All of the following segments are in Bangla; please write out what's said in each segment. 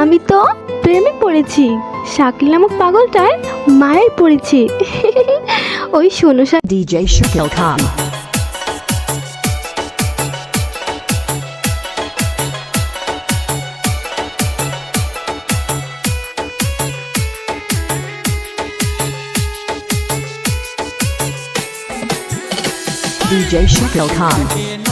আমি তো প্রেমে পড়েছি শাকিল নামক পাগলটায় মায়ের পড়েছি ওই শোনো DJ Shakil Khan. Khan.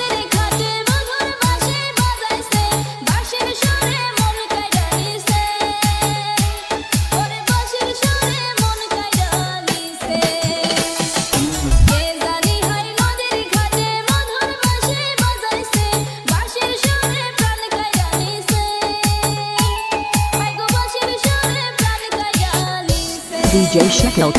DJ Shekel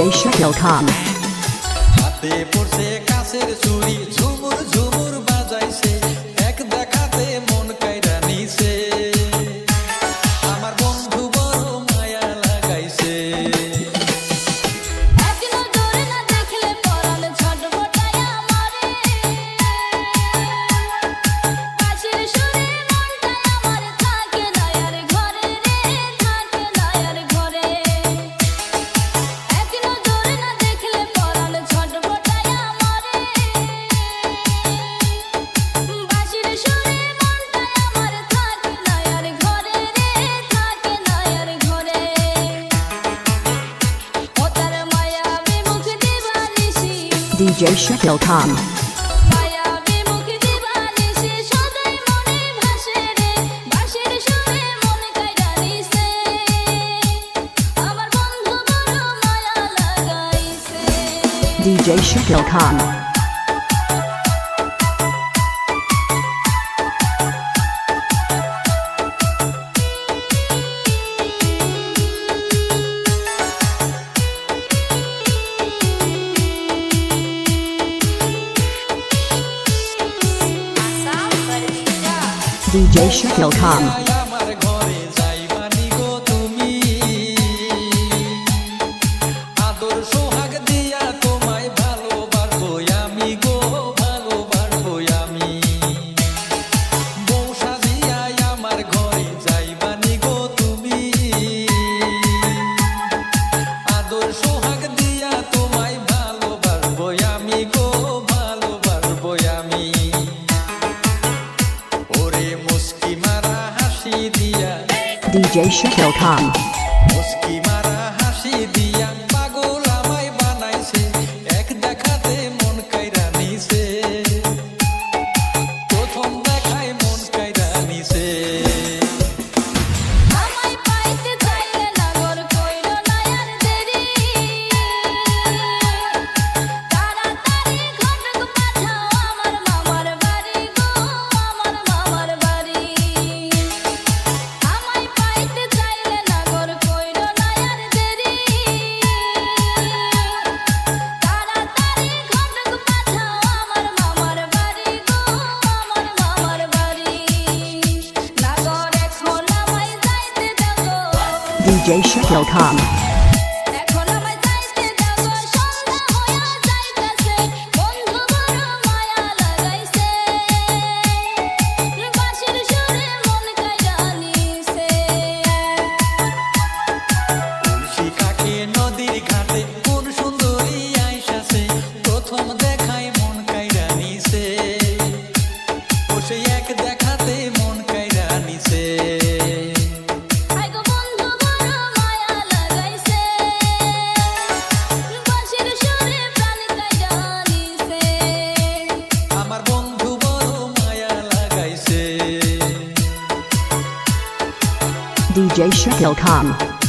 DJ Shuttle.com হাতে পড়ছে কাছের চুরি ঝুমুর ঝুমুর DJ Shekelcom. DJ Shekel Khan. DJ Shakil Khan. সোহা DJ Shakil Khan. JShuttle.com. DJ Shakil Khan.